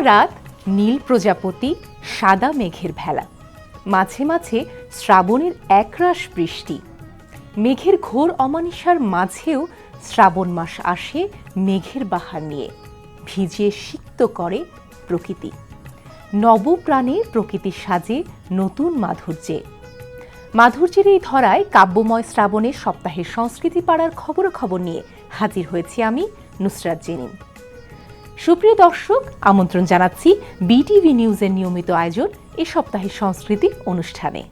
রাত নীল প্রজাপতি, সাদা মেঘের ভেলা। মাঝে মাঝে শ্রাবণের একরাশ বৃষ্টি। মেঘের ঘোর অমানিসার মাঝেও শ্রাবণ মাস আসে মেঘের বাহার নিয়ে। ভিজিয়ে সিক্ত করে প্রকৃতি। নবপ্রাণে প্রকৃতি সাজে নতুন মাধুর্যে। মাধুর্যের এই ধরায় কাব্যময় শ্রাবণের সপ্তাহের সংস্কৃতি পাড়ার খবরাখবর নিয়ে হাজির হয়েছি আমি নুসরাত জেনিন। সুপ্রিয় দর্শক, আমন্ত্রণ জানাচ্ছি বিটিভি নিউজের নিয়মিত আয়োজন এ সপ্তাহের সংস্কৃতি অনুষ্ঠানে।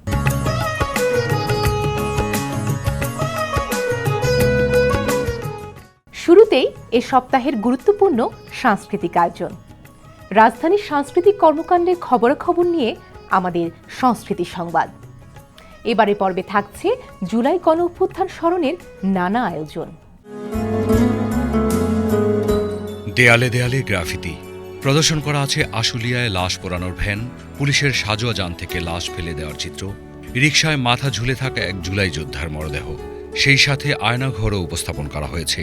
শুরুতেই এ সপ্তাহের গুরুত্বপূর্ণ সাংস্কৃতিক আয়োজন। রাজধানীর সাংস্কৃতিক কর্মকাণ্ডের খবরাখবর নিয়ে আমাদের সংস্কৃতি সংবাদ। এবারে পর্বে থাকছে জুলাই গণ অভ্যুত্থান স্মরণের নানা আয়োজন। দেয়ালে দেয়ালে গ্রাফিতি। প্রদর্শন করা আছে আশুলিয়ায় লাশ পোড়ানোর ভ্যান, পুলিশের সাজোয়া যান থেকে লাশ ফেলে দেওয়ার চিত্র, রিকশায় মাথা ঝুলে থাকা এক জুলাই যোদ্ধার মরদেহ। সেই সাথে আয়নাঘরও উপস্থাপন করা হয়েছে।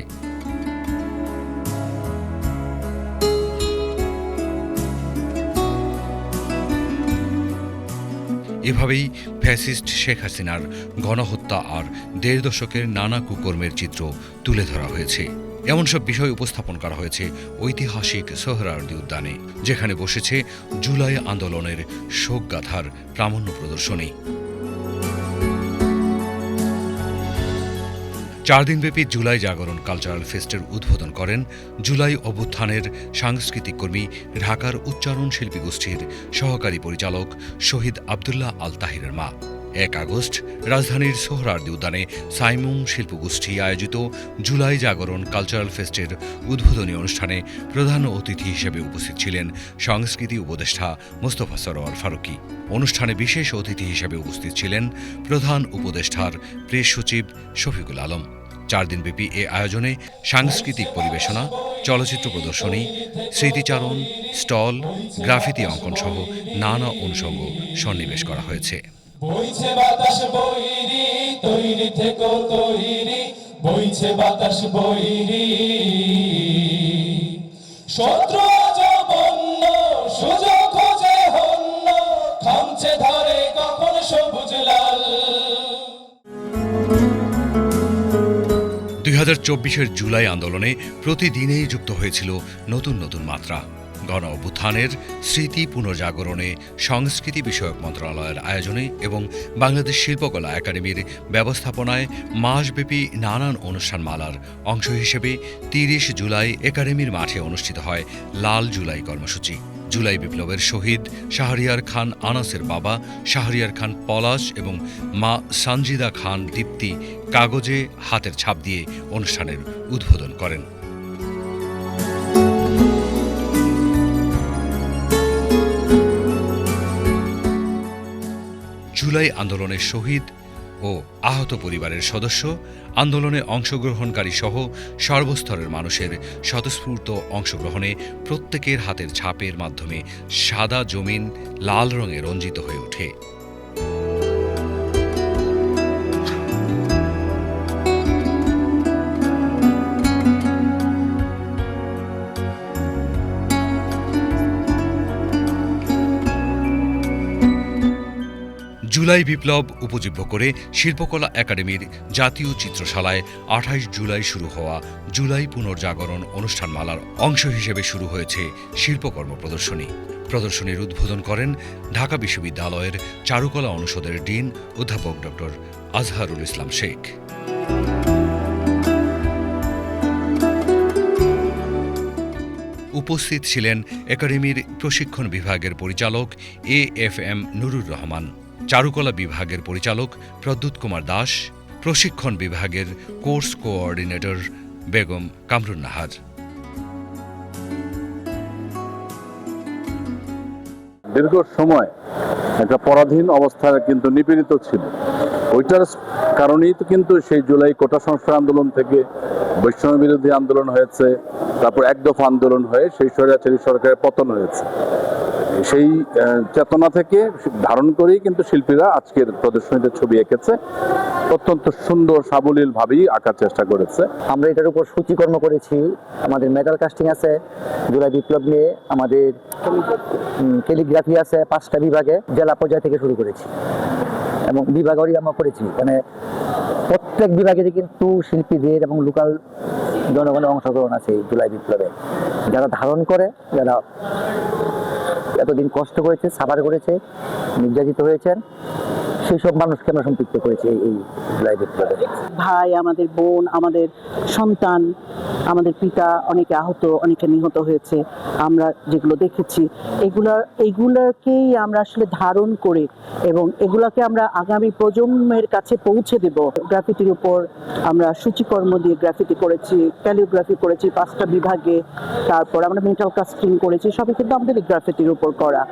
এভাবেই ফ্যাসিস্ট শেখ হাসিনার গণহত্যা আর দেড় দশকের নানা কুকর্মের চিত্র তুলে ধরা হয়েছে। এমন সব বিষয় উপস্থাপন করা হয়েছে ঐতিহাসিক সোহরাওয়ার্দী উদ্যানে, যেখানে বসেছে জুলাই আন্দোলনের শোকগাথার প্রামাণ্য প্রদর্শনী। চার দিনব্যাপী জুলাই জাগরণ কালচারাল ফেস্টের উদ্বোধন করেন জুলাই অভ্যুত্থানের সাংস্কৃতিক কর্মী ঢাকার উচ্চারণ শিল্পী গোষ্ঠীর সহকারী পরিচালক শহীদ আবদুল্লাহ আল তাহিরের মা। এক আগস্ট, রাজধানীর সোহরার্দি উদ্যানে সাইমুম শিল্পগোষ্ঠী আয়োজিত জুলাই জাগরণ কালচারাল ফেস্টের উদ্বোধনী অনুষ্ঠানে প্রধান অতিথি হিসেবে উপস্থিত ছিলেন সংস্কৃতি উপদেষ্টা মোস্তফা সরোয়ার ফারুকি। অনুষ্ঠানে বিশেষ অতিথি হিসেবে উপস্থিত ছিলেন প্রধান উপদেষ্টার প্রেস সচিব শফিকুল আলম। চার দিনব্যাপী এ আয়োজনে সাংস্কৃতিক পরিবেশনা, চলচ্চিত্র প্রদর্শনী, স্মৃতিচারণ, স্টল, গ্রাফিতি অঙ্কন সহ নানা অনুষঙ্গ সন্নিবেশ করা হয়েছে। বইছে বাতাস বইরি তৈরি থেকো তৈরি, বইছে বাতাস বইরি শত্রু আজ সুযোগ খোঁজে হন্য, খামছে ধরে কখন সবুজ লাল। দুই হাজার চব্বিশের জুলাই আন্দোলনে প্রতিদিনেই যুক্ত হয়েছিল নতুন নতুন মাত্রা। গণ অভ্যুত্থানের স্মৃতি পুনর্জাগরণে সংস্কৃতি বিষয়ক মন্ত্রণালয়ের আয়োজনে এবং বাংলাদেশ শিল্পকলা একাডেমির ব্যবস্থাপনায় মাসব্যাপী নানান অনুষ্ঠানমালার অংশ হিসেবে তিরিশ জুলাই একাডেমির মাঠে অনুষ্ঠিত হয় লাল জুলাই কর্মসূচি। জুলাই বিপ্লবের শহীদ শাহরিয়ার খান আনাসের বাবা, শাহরিয়ার খান পলাশ এবং মা সানজিদা খান দীপ্তি কাগজে হাতের ছাপ দিয়ে অনুষ্ঠানের উদ্বোধন করেন। জুলাই আন্দোলনের শহীদ ও আহত পরিবারের সদস্য, আন্দোলনে অংশগ্রহণকারী সহ সর্বস্তরের মানুষের স্বতঃস্ফূর্ত অংশগ্রহণে প্রত্যেকের হাতের ছাপের মাধ্যমে সাদা জমিন লাল রঙে রঞ্জিত হয়ে ওঠে। জুলাই বিপ্লব উপজীব্য করে শিল্পকলা একাডেমির জাতীয় চিত্রশালায় আঠাইশ জুলাই শুরু হওয়া জুলাই পুনর্জাগরণ অনুষ্ঠানমালার অংশ হিসেবে শুরু হয়েছে শিল্পকর্ম প্রদর্শনী। প্রদর্শনীর উদ্বোধন করেন ঢাকা বিশ্ববিদ্যালয়ের চারুকলা অনুষদের ডিন অধ্যাপক ডক্টর আজহারুল ইসলাম শেখ। উপস্থিত ছিলেন একাডেমির প্রশিক্ষণ বিভাগের পরিচালক A F M Nurur Rahman. চারুকলা বিভাগের পরিচালক প্রদ্যুৎ কুমার দাস, প্রশিক্ষণ বিভাগের কোর্স কোঅর্ডিনেটর বেগম কামরুন নাহার দীর্ঘ সময় একটা পরাধীন অবস্থায় কিন্তু নিপীড়িত ছিল। ওইটার কারণেই তো কিন্তু সেই জুলাই কোটা সংস্কার আন্দোলন থেকে বৈষম্য বিরোধী আন্দোলন হয়েছে, তারপর এক দফা আন্দোলন হয়ে সেই স্বৈরাচারী সরকারের পতন হয়েছে। সেই চেতনা থেকে ধারণ করেই কিন্তু শিল্পীরা আজকের প্রদর্শনীতে ছবি এঁকেছে। অত্যন্ত সুন্দর সাবলীল ভাবেই আঁকার চেষ্টা করেছে। আমরা এটার উপর সূচিকর্ম করেছি। আমাদের মেটাল কাস্টিং আছে, জুলাই বিপ্লব নিয়ে আমাদের ক্যালিগ্রাফি আছে পাঁচটা বিভাগে, জেলা পর্যায় থেকে শুরু করেছি। এবং বিভাগেরই আমরা করেছি। মানে প্রত্যেক বিভাগে কিন্তু শিল্পীদের এবং লোকাল জনগণের অংশগ্রহণ আছে এই জুলাই বিপ্লবে। যারা ধারণ করে, যারা এতদিন কষ্ট করেছে সাফার করেছে নির্যাতিত হয়েছেন। সেই সব মানুষকে আমরা সম্পৃক্ত করেছে এই- বিপ্লবে ভাই, আমাদের বোন, আমাদের সন্তান, আমাদের পিতা অনেকে আহত, অনেকে নিহত হয়েছে। আমরা যেগুলো দেখেছি, এগুলা এগুলাকেই আমরা আসলে ধারণ করে এবং এগুলাকে আমরা আগামী প্রজন্মের কাছে পৌঁছে দেব। গ্রাফিতির উপর আমরা সূচিকর্ম দিয়ে গ্রাফিতি করেছি, ক্যালিওগ্রাফি করেছি পাঁচটা বিভাগে, তারপর আমরা মেটাল কাস্টিং করেছি, সবই কিন্তু আমাদের এই গ্রাফিতির উপর করা।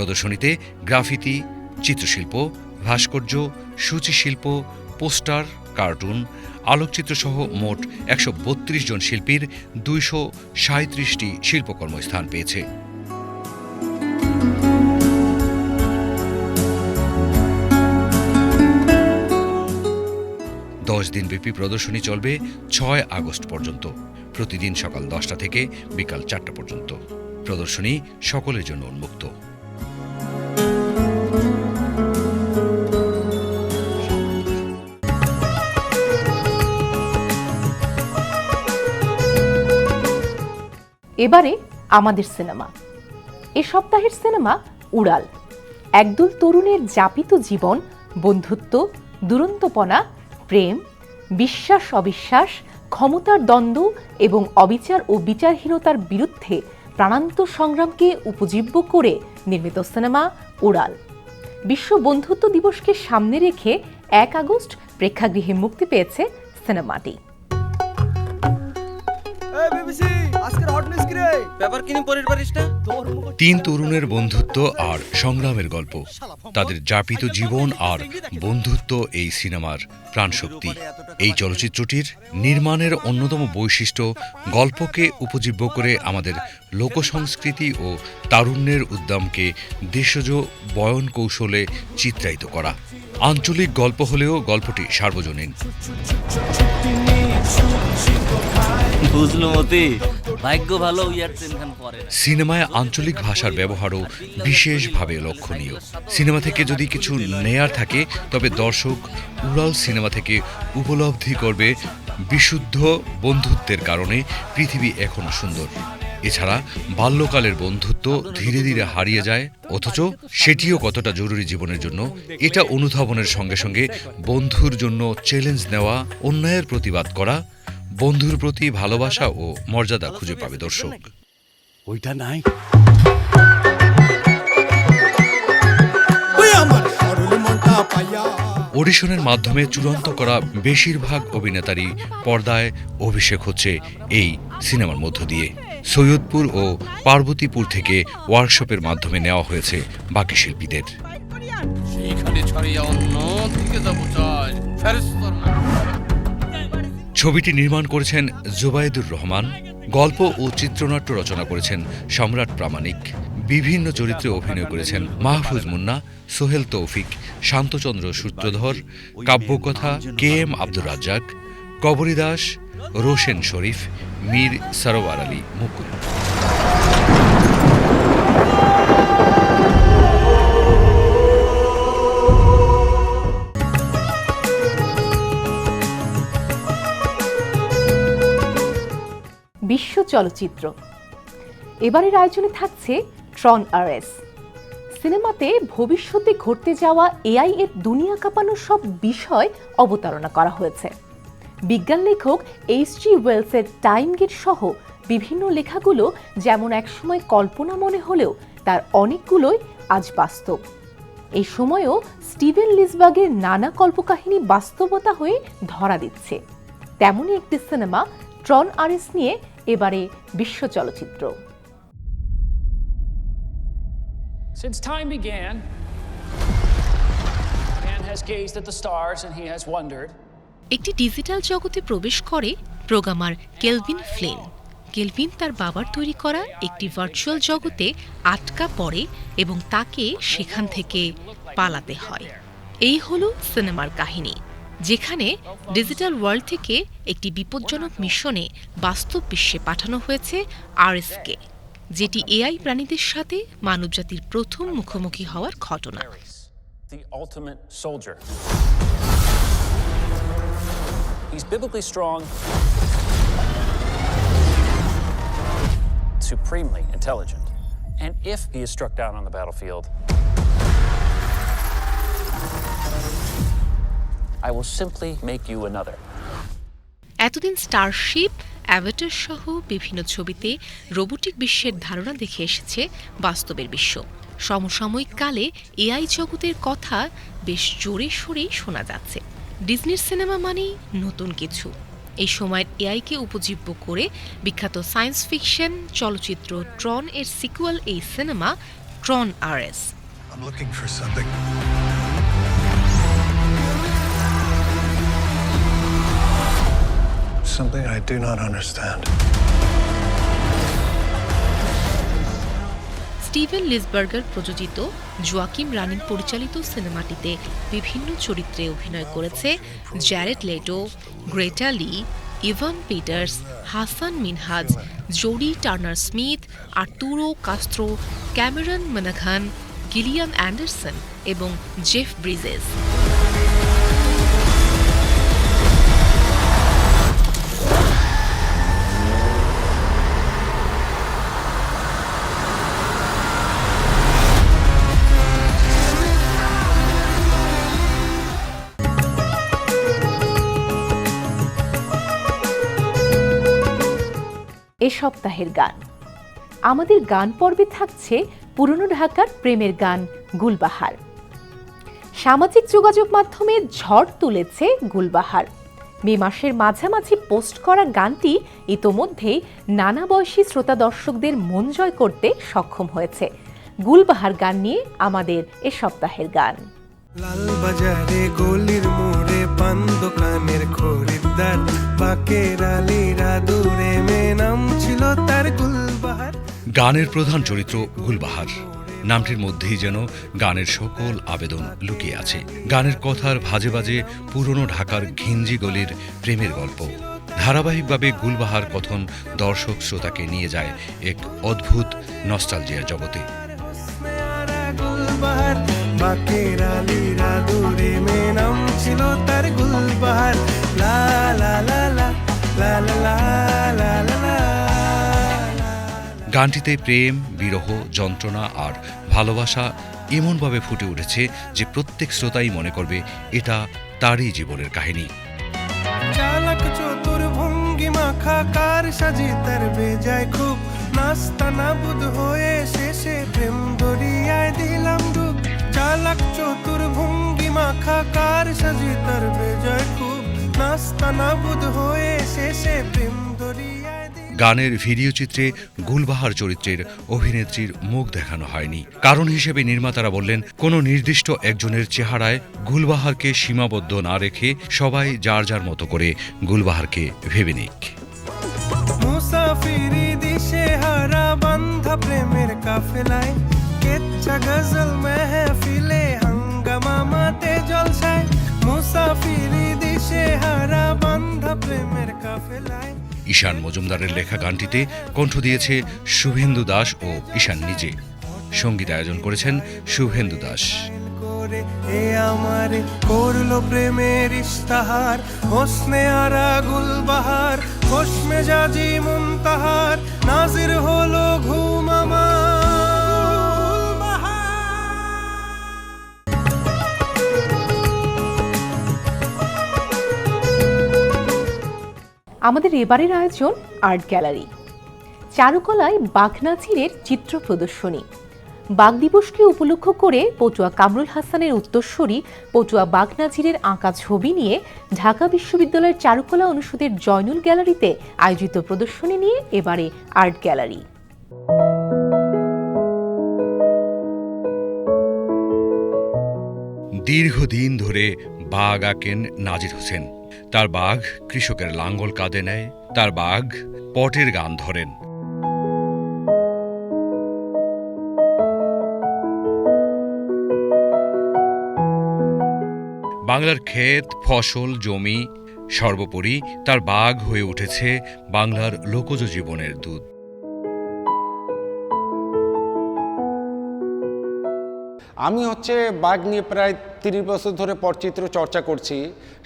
প্রদর্শনীতে গ্রাফিতি, চিত্রশিল্প, ভাস্কর্য, সূচিশিল্প, পোস্টার, কার্টুন আলোকচিত্র সহ মোট একশো বত্রিশ জন শিল্পীর দুইশো সাঁত্রিশটি শিল্পকর্ম স্থান পেয়েছে। দশ দিনব্যাপী প্রদর্শনী চলবে ছয় আগস্ট পর্যন্ত। প্রতিদিন সকাল দশটা থেকে বিকাল চারটা পর্যন্ত। প্রদর্শনী সকলের জন্য উন্মুক্ত। এবারে আমাদের সিনেমা। এ সপ্তাহের সিনেমা উড়াল। একদল তরুণের যাপিত জীবন, বন্ধুত্ব, দুরন্তপনা, প্রেম, বিশ্বাস, অবিশ্বাস, ক্ষমতার দ্বন্দ্ব এবং অবিচার ও বিচারহীনতার বিরুদ্ধে প্রাণান্ত সংগ্রামকে উপজীব্য করে নির্মিত সিনেমা উড়াল। বিশ্ব বন্ধুত্ব দিবসকে সামনে রেখে এক আগস্ট প্রেক্ষাগৃহে মুক্তি পেয়েছে সিনেমাটি। তিন তরুণের বন্ধুত্ব আর সংগ্রামের গল্প। তাদের যাপিত জীবন আর বন্ধুত্ব এই সিনেমার প্রাণশক্তি। এই চলচ্চিত্রটির নির্মাণের অন্যতম বৈশিষ্ট্য গল্পকে উপজীব্য করে আমাদের লোকসংস্কৃতি ও তারুণ্যের উদ্যমকে দেশজ বয়ন কৌশলে চিত্রায়িত করা। আঞ্চলিক গল্প হলেও গল্পটি সার্বজনীন। সিনেমায় আঞ্চলিক ভাষার ব্যবহারও বিশেষভাবে লক্ষণীয়। সিনেমা থেকে যদি কিছু নেয়ার থাকে, তবে দর্শক উড়াল সিনেমা থেকে উপলব্ধি করবে বিশুদ্ধ বন্ধুত্বের কারণে পৃথিবী এখনও সুন্দর। এছাড়া বাল্যকালের বন্ধুত্ব ধীরে ধীরে হারিয়ে যায়, অথচ সেটিও কতটা জরুরি জীবনের জন্য, এটা অনুধাবনের সঙ্গে সঙ্গে বন্ধুর জন্য চ্যালেঞ্জ নেওয়া, অন্যায়ের প্রতিবাদ করা বন্ধুর প্রতি ভালোবাসা ও মর্যাদা খুঁজে পাবে দর্শক। ওইটা নাই। অডিশনের মাধ্যমে চূড়ান্ত করা বেশিরভাগ অভিনেতারই পর্দায় অভিষেক হচ্ছে এই সিনেমার মধ্য দিয়ে। সৈয়দপুর ও পার্বতীপুর থেকে ওয়ার্কশপের মাধ্যমে নেওয়া হয়েছে বাকি শিল্পীদের। সেইখানে ছাড়িয়া অন্য দিকে যাব চাই। ফেরেস্তার ছবিটি নির্মাণ করেছেন জুবাইদুর রহমান, গল্প ও চিত্রনাট্য রচনা করেছেন সম্রাট প্রামাণিক, বিভিন্ন চরিত্রে অভিনয় করেছেন মাহফুজ মুন্না, সোহেল তৌফিক, শান্তচন্দ্র সূত্রধর, কাব্যকথা কে এম আব্দুর রাজ্জাক, কবরী দাস, রোশেন শরীফ, মীর সরোয়ার আলী মুকুল। বিশ্ব চলচ্চিত্র। এবারের আয়োজনে থাকছে ট্রন আরএস সিনেমাতে ভবিষ্যতে ঘটতে যাওয়া এআই এর দুনিয়া কাঁপানো সব বিষয় অবতারণা করা হয়েছে। বিজ্ঞান লেখক এইচ জি ওয়েলসের টাইম গেট সহ বিভিন্ন লেখাগুলো যেমন একসময় কল্পনা মনে হলেও তার অনেকগুলোই আজ বাস্তব। এই সময়েও স্টিভেন লিসবার্গের নানা কল্পকাহিনী বাস্তবতা হয়ে ধরা দিচ্ছে। তেমনই একটি সিনেমা ট্রন আরএস নিয়ে এবারে বিশ্ব চলচ্চিত্র। Since time began, man has gazed at the stars and he has wondered. একটি ডিজিটাল জগতে প্রবেশ করে প্রোগ্রামার কেলভিন ফ্লেন কেলভিন তার বাবার তৈরি করা একটি ভার্চুয়াল জগতে আটকা পড়ে এবং তাকে সেখান থেকে পালাতে হয়। এই হলো সিনেমার কাহিনী। যেখানে ডিজিটাল ওয়ার্ল্ড থেকে একটি বিপজ্জনক মিশনে বাস্তব বিশ্বে পাঠানো হয়েছে আরএসকে যেটি এআই প্রাণীদের সাথে মানবজাতির প্রথম মুখোমুখি হওয়ার ঘটনা। And if he is struck down on the battlefield, I will simply make you another. এতদিন স্টারশিপ অ্যাভেটার সহ বিভিন্ন ছবিতে রোবোটিক বিশ্বের ধারণা দেখে এসেছে বাস্তবের বিশ্ব। সমসাময়িক কালে এআই জগতের কথা বেশ জোরে সোরেই শোনা যাচ্ছে। ডিজনির সিনেমা মানেই নতুন কিছু। এই সময়ের এআইকে উপজীব্য করে বিখ্যাত সায়েন্স ফিকশন চলচ্চিত্র ট্রন এর সিকুয়াল এই cinema Tron Ares I'm something. I do not understand. Steven Lisberger প্রযোজিত জোয়াকিম রানিং পরিচালিত সিনেমাটিতে বিভিন্ন চরিত্রে অভিনয় করেছে Jared Leto Greta Lee Evan Peters Hasan Minhaj Jodie Turner Smith Arturo Castro Cameron মানাখান Gillian Anderson এবং জেফ ব্রিজেস সপ্তাহের গান। আমাদের গান পর্বে থাকছে পুরনো ঢাকার প্রেমের গান গুলবাহার। সামাজিক যোগাযোগ মাধ্যমে ঝড় তুলেছে গুলবাহার। মে মাসের মাঝামাঝি পোস্ট করা গানটি ইতোমধ্যেই নানা বয়সী শ্রোতা দর্শকদের মন জয় করতে সক্ষম হয়েছে। গুলবাহার গান নিয়ে আমাদের এ সপ্তাহের গান। লাল বাজারে গলির মোড়ে পান দোকানের খরিদ্দার। গানের প্রধান চরিত্র গুলবাহার। নামটির মধ্যেই যেন গানের সকল আবেদন লুকিয়ে আছে। গানের কথার ভাজে বাজে পুরনো ঢাকার ঘিঞ্জি গলির প্রেমের গল্প। ধারাবাহিকভাবে গুলবাহার কথন দর্শক শ্রোতাকে নিয়ে যায় এক অদ্ভুত নস্টালজিয়া জগতে। বাকের আলীরা দূরে মে নাম ছিল তার গুলবাহার গানটিতে প্রেম, বিরহ, যন্ত্রণা আর ভালোবাসা এমনভাবে ফুটে উঠেছে যে প্রত্যেক শ্রোতাই মনে করবে, এটা তারই জীবনের কাহিনী। চালাক চতুর ভঙ্গি মাখা কার সাজি তার বেজায় খুব নাস্তা নাবুদ হয়ে শেষে প্রেম দরিয়ায় দিলাম ডুব। চালাক চতুর ভঙ্গি মাখা কার সাজি তার বেজায় খুব নাস্তা নাবুদ হয়ে শেষে প্রেম গানের ভিডিও চিত্রে গুলবাহার চরিত্রের অভিনেত্রীর মুখ দেখানো হয়নি। কারণ হিসেবে নির্মাতারা বললেন কোনো নির্দিষ্ট একজনের চেহারায় গুলবাহারকে সীমাবদ্ধ না রেখে সবাই যার যার মতো করে গুলবাহারকে ভেবে নিক। মুসাফিরি দিশে হারা বান্ধা প্রেমের কাফেলায় কেচ্ছা গজল মেহফিলে হাঙ্গামা মাতে জলসায় মুসাফিরি দিশে হারা বান্ধা প্রেমের কাফেলায় ঈশান মজুমদারের লেখা গানটিতে কণ্ঠ দিয়েছে শুভেন্দু দাস ও ঈশান নিজে। সংগীত আয়োজন করেছেন শুভেন্দু দাস। করে এ আমারে করল প্রেমের ইস্তাহার হোসনে আরা গুলবাহার হোস মেজাজি মুনতাহার। নাজির হলো ঘুম আমার। আমাদের এবারের আয়োজন আর্ট গ্যালারি। চারুকলায় বাঘনাচিরের চিত্র প্রদর্শনী। বাঘ দিবসকে উপলক্ষ করে পটুয়া কামরুল হাসানের উত্তরস্বরী পটুয়া বাঘনাচিরের আঁকা ছবি নিয়ে ঢাকা বিশ্ববিদ্যালয়ের চারুকলা অনুষদের জয়নুল গ্যালারিতে আয়োজিত প্রদর্শনী নিয়ে এবারে আর্ট গ্যালারি। দীর্ঘদিন ধরে বাঘ আঁকেন নাজির হোসেন। তার বাঘ কৃষকের লাঙ্গল কাঁদে নেয়, তার বাঘ পটের গান ধরেন। বাংলার ক্ষেত, ফসল, জমি, সর্বোপরি তার বাঘ হয়ে উঠেছে বাংলার লোকজ জীবনের দুধ আমি হচ্ছে বাঘ নিয়ে প্রায় তিরিশ বছর ধরে পটচিত্র চর্চা করছি।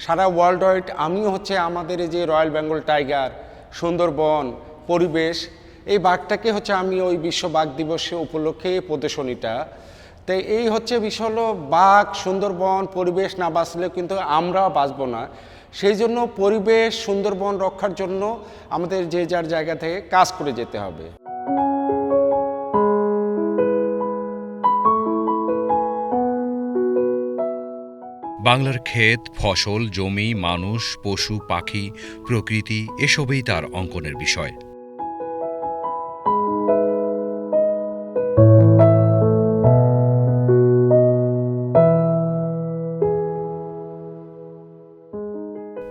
সারা ওয়ার্ল্ড ওয়াইড আমিও হচ্ছে আমাদের এই যে রয়্যাল বেঙ্গল টাইগার সুন্দরবন, পরিবেশ, এই বাঘটাকে হচ্ছে আমি ওই বিশ্ব বাঘ দিবসে উপলক্ষে প্রদর্শনীটা। তাই এই হচ্ছে বিষয় হলো বাঘ, সুন্দরবন, পরিবেশ না বাঁচলে কিন্তু আমরাও বাঁচবো না। সেই জন্য পরিবেশ, সুন্দরবন রক্ষার জন্য আমাদের যে যার জায়গা থেকে কাজ করে যেতে হবে। বাংলার ক্ষেত, ফসল, জমি, মানুষ, পশু, পাখি, প্রকৃতি, এসবই তার অঙ্কনের বিষয়।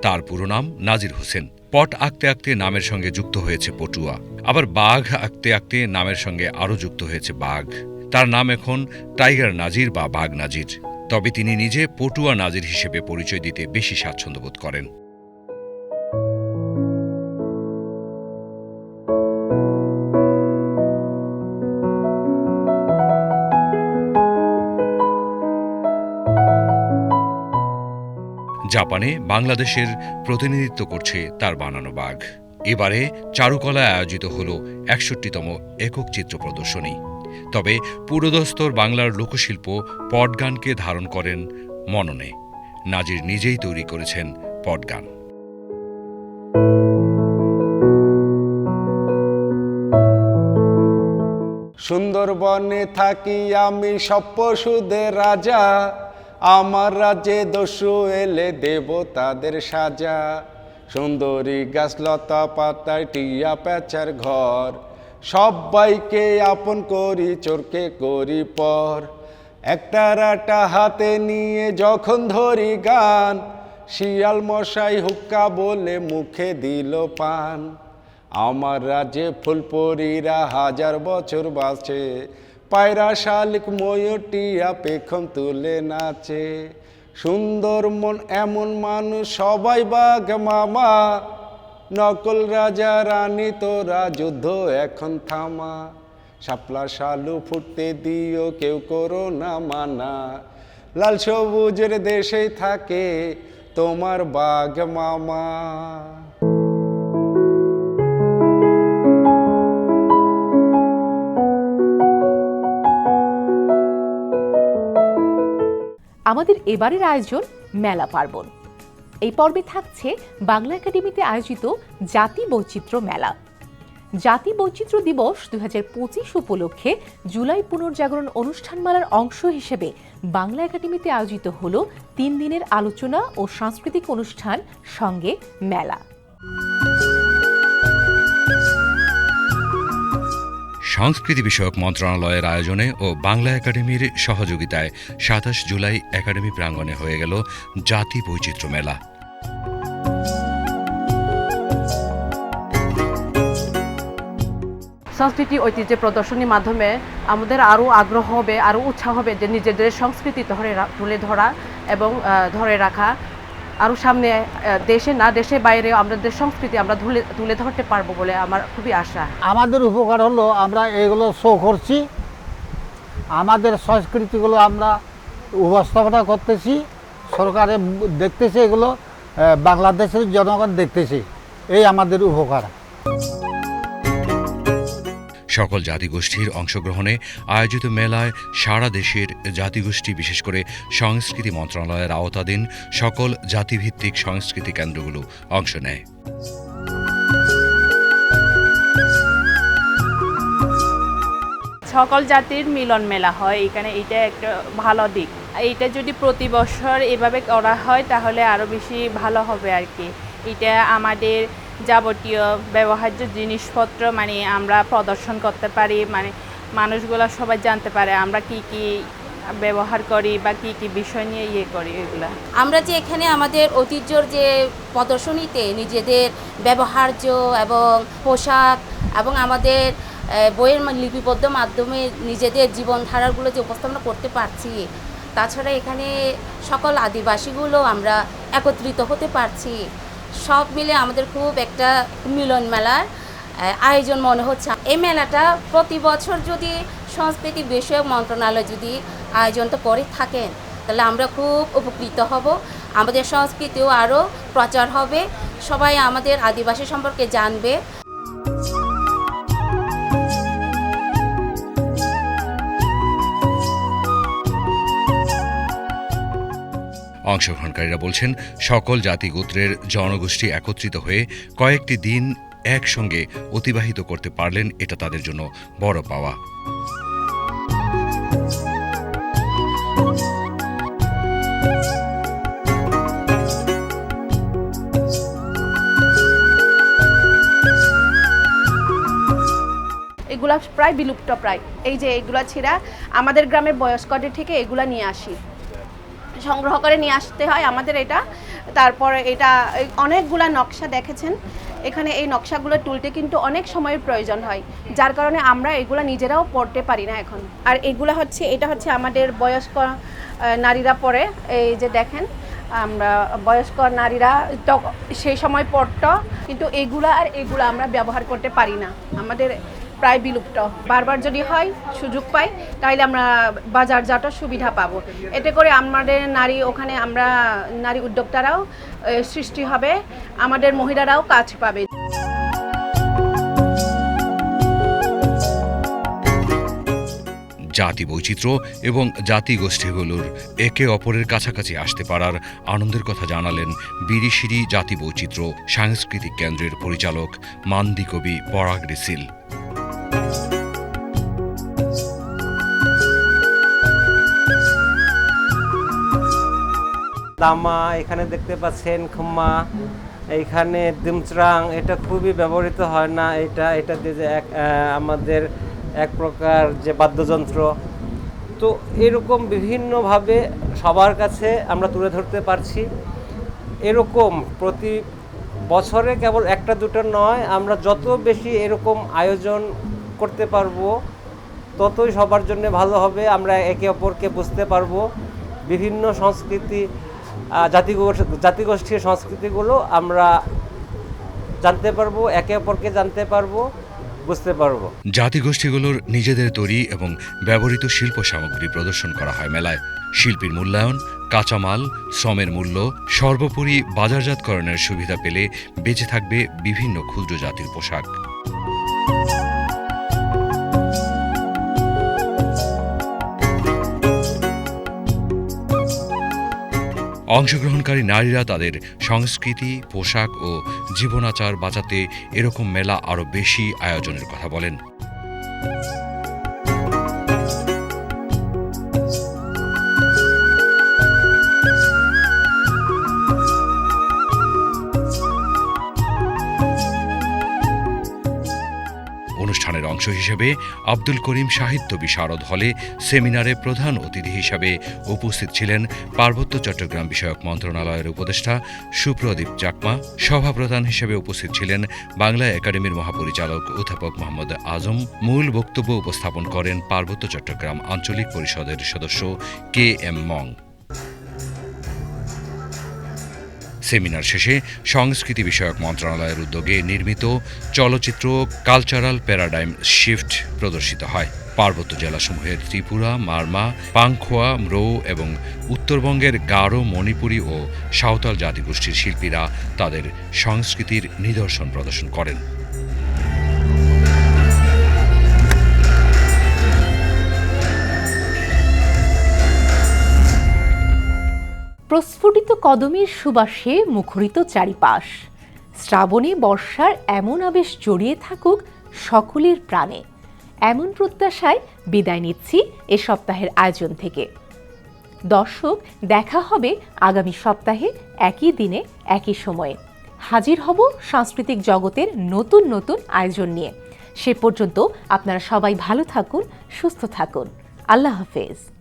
তার পুরো নাম নাজির হোসেন। পট আঁকতে আঁকতে নামের সঙ্গে যুক্ত হয়েছে পটুয়া। আবার বাঘ আঁকতে আঁকতে নামের সঙ্গে আরও যুক্ত হয়েছে বাঘ। তার নাম এখন টাইগার নাজির বা বাঘ নাজির। তবে তিনি নিজে পটুয়া নাজির হিসেবে পরিচয় দিতে বেশি স্বাচ্ছন্দ্য বোধ করেন। জাপানে বাংলাদেশের প্রতিনিধিত্ব করছে তার বানানো বাঘ। এবারে চারুকলায় আয়োজিত হল একষট্টিতম একক চিত্র প্রদর্শনী। তবে পুরোদস্তর বাংলার লোকশিল্প পটগানকে ধারণ করেন মননে। নাজির নিজেই তৈরি করেছেন পটগান। সুন্দরবনে থাকি আমি সব পশুদের রাজা, আমার রাজ্যে দস্যু এলে দেব তাদের সাজা। সুন্দরী গাছ লতা পাতায় টিয়া প্যাচার ঘর সবাইকে আপন করি, চোরকে করি পর। একটা রাটা হাতে নিয়ে যখন ধরি গান, শিয়াল মশাই হুক্কা বলে মুখে দিল পান। আমার রাজ্যে ফুলপরীরা হাজার বছর বাঁচে, পায়রা, শালিক, ময়ূরটিয়া পেখম তুলে নাচে। সুন্দর মন এমন মানুষ সবাই বাঘ মামা নকল রাজা, রানী তোরা, যুদ্ধ এখন থামা। শাপলা শালু ফুটতে দিও, কেউ করো না মানা। লাল সবুজের দেশে থাকে তোমার বাঘ মামা। আমাদের এবারের আয়োজন মেলা পার্বণ। এই পর্বে থাকছে বাংলা একাডেমিতে আয়োজিত জাতি বৈচিত্র্য মেলা। জাতি বৈচিত্র্য দিবস দু হাজার পঁচিশ উপলক্ষে জুলাই পুনর্জাগরণ অনুষ্ঠানমালার অংশ হিসেবে বাংলা একাডেমিতে আয়োজিত হল তিন দিনের আলোচনা ও সাংস্কৃতিক অনুষ্ঠান সঙ্গে মেলা। সংস্কৃতি বিষয়ক মন্ত্রণালয়ের আয়োজনে ও বাংলা একাডেমির সহযোগিতায় সাতাশ জুলাই একাডেমি প্রাঙ্গণে হয়ে গেল জাতি বৈচিত্র্য মেলা। সংস্কৃতি ঐতিহ্য প্রদর্শনীর মাধ্যমে আমাদের আরও আগ্রহ হবে, আরও উৎসাহ হবে যে নিজেদের সংস্কৃতি ধরে তুলে ধরা এবং ধরে রাখা। আরও সামনে দেশে না দেশে বাইরে আমাদের সংস্কৃতি আমরা তুলে তুলে ধরতে পারব বলে আমার খুবই আশা। আমাদের উপকার হলো আমরা এগুলো শো করছি। আমাদের সংস্কৃতিগুলো আমরা উপস্থাপনা করতেছি। সরকারে দেখতেছে এগুলো বাংলাদেশের জনগণ দেখতেছে। এই আমাদের উপকার। সকল জাতিগোষ্ঠীর অংশগ্রহণে আয়োজিত মেলায় সারা দেশের জাতিগোষ্ঠী, বিশেষ করে সংস্কৃতি মন্ত্রণালয়ের আওতাধীন সকল জাতিভিত্তিক সংস্কৃতি কেন্দ্রগুলো অংশ নেয়। সকল জাতির মিলন মেলা হয়, এখানে এটা একটা ভালো দিক। এটা যদি প্রতি বছর এভাবে করা হয়, তাহলে আরও বেশি ভালো হবে আর কি। এটা আমাদের যাবতীয় ব্যবহার্য জিনিসপত্র মানে আমরা প্রদর্শন করতে পারি মানে মানুষগুলো সবাই জানতে পারে আমরা কি কি ব্যবহার করি বা কী কী বিষয় নিয়ে ইয়ে করি এগুলো। আমরা যে এখানে আমাদের ঐতিহ্যর যে প্রদর্শনীতে নিজেদের ব্যবহার্য এবং পোশাক এবং আমাদের বইয়ের লিপিবদ্ধ মাধ্যমে নিজেদের জীবনধারাগুলো যে উপস্থাপনা করতে পারছি, তাছাড়া এখানে সকল আদিবাসীগুলো আমরা একত্রিত হতে পারছি। সব মিলে আমাদের খুব একটা মিলন মেলার আয়োজন মনে হচ্ছে। এই মেলাটা প্রতি বছর যদি সংস্কৃতি বিষয়ক মন্ত্রণালয় যদি আয়োজনটা করে থাকেন, তাহলে আমরা খুব উপকৃত হব। আমাদের সংস্কৃতিও আরও প্রচার হবে। সবাই আমাদের আদিবাসী সম্পর্কে জানবে। অংশগ্রহণকারীরা বলছেন, সকল জাতি গোত্রের জনগোষ্ঠী একত্রিত হয়ে কয়েকটি দিন একসঙ্গে অতিবাহিত করতে পারলেন, এটা তাদের জন্য বড় পাওয়া। এগুলা প্রায় বিলুপ্ত প্রায়। এই যে এগুলা ছিঁড়া, আমাদের গ্রামের বয়স্কদের থেকে এগুলা নিয়ে আসি। সংগ্রহ করে নিয়ে আসতে হয় আমাদের এটা। তারপরে এটা অনেকগুলা নকশা দেখেছেন। এখানে এই নকশাগুলো তুলতে কিন্তু অনেক সময়ের প্রয়োজন হয়। যার কারণে আমরা এগুলা নিজেরাও পড়তে পারি না এখন। আর এগুলা হচ্ছে, এটা হচ্ছে আমাদের বয়স্ক নারীরা পরে এই যে দেখেন, আমরা বয়স্ক নারীরা সেই সময় পড়তো। কিন্তু এগুলা আর এগুলা আমরা ব্যবহার করতে পারি না। আমাদের প্রায় বিলুপ্ত। বারবার যদি হয়, সুযোগ পাই তাহলে আমরা বাজার যাওয়াটা সুবিধা পাবো। এতে করে আমাদের নারী, ওখানে আমরা নারী উদ্যোক্তারাও সৃষ্টি হবে। আমাদের মহিলারাও কাজ পাবে। জাতি বৈচিত্র্য এবং জাতিগোষ্ঠীগুলোর একে অপরের কাছাকাছি আসতে পারার আনন্দের কথা জানালেন বিরিশিরি জাতি বৈচিত্র্য সাংস্কৃতিক কেন্দ্রের পরিচালক মান্দি কবি পরাগ রিসিল দামা এখানে দেখতে পাচ্ছেন খুম্মা এইখানে দিমচরাং এটা খুবই ব্যবহৃত হয় না, এটা এটা দিয়ে যে এক আমাদের এক প্রকার যে বাদ্যযন্ত্র। তো এরকম বিভিন্নভাবে সবার কাছে আমরা তুলে ধরতে পারছি। এরকম প্রতি বছরে কেবল একটা দুটো নয়, আমরা যত বেশি এরকম আয়োজন করতে পারব, ততই সবার জন্য ভালো হবে, আমরা একে অপরকে বুঝতে পারব। বিভিন্ন সংস্কৃতি জাতিগোষ্ঠী জাতিগোষ্ঠীর সংস্কৃতিগুলো আমরা জানতে পারব, একে অপরকে জানতে পারব, বুঝতে পারব। জাতিগোষ্ঠীগুলোর নিজেদের তৈরি এবং ব্যবহৃত শিল্প সামগ্রী প্রদর্শন করা হয় মেলায়। শিল্পীর মূল্যায়ন, কাঁচামাল, শ্রমের মূল্য, সর্বোপরি বাজারজাতকরণের সুবিধা পেলে বেঁচে থাকবে বিভিন্ন ক্ষুদ্র জাতির পোশাক। অংশগ্রহণকারী নারীরা তাদের সংস্কৃতি, পোশাক ও জীবনাচার বাঁচাতে এরকম মেলা আরও বেশি আয়োজনের কথা বলেন। অংশ হিসেবে আব্দুল করিম সাহিত্য বিশারদ হলে সেমিনারে প্রধান অতিথি হিসাবে উপস্থিত ছিলেন পার্বত্য চট্টগ্রাম বিষয়ক মন্ত্রণালয়ের উপদেষ্টা সুপ্রদীপ চাকমা। সভাপ্রধান হিসেবে উপস্থিত ছিলেন বাংলা একাডেমির মহাপরিচালক অধ্যাপক মোহাম্মদ আজম। মূল বক্তব্য উপস্থাপন করেন পার্বত্য চট্টগ্রাম আঞ্চলিক পরিষদের সদস্য কে এম মং। সেমিনার শেষে সংস্কৃতি বিষয়ক মন্ত্রণালয়ের উদ্যোগে নির্মিত চলচ্চিত্র কালচারাল প্যারাডাইম শিফট প্রদর্শিত হয়। পার্বত্য জেলাসমূহের ত্রিপুরা, মারমা, পাংখোয়া, ম্রো এবং উত্তরবঙ্গের গারো, মণিপুরী ও সাঁওতাল জাতিগোষ্ঠীর শিল্পীরা তাদের সংস্কৃতির নিদর্শন প্রদর্শন করেন। প্রস্ফুটিত কদমের সুবাসে মুখরিত চারিপাশ। শ্রাবণে বর্ষার এমন আবেশ জড়িয়ে থাকুক সকলের প্রাণে। এমন প্রত্যাশায় বিদায় নিচ্ছি এ সপ্তাহের আয়োজন থেকে। দর্শক, দেখা হবে আগামী সপ্তাহে একই দিনে, একই সময়ে। হাজির হব সাংস্কৃতিক জগতের নতুন নতুন আয়োজন নিয়ে। সে পর্যন্ত আপনারা সবাই ভালো থাকুন, সুস্থ থাকুন। আল্লাহ হাফেজ।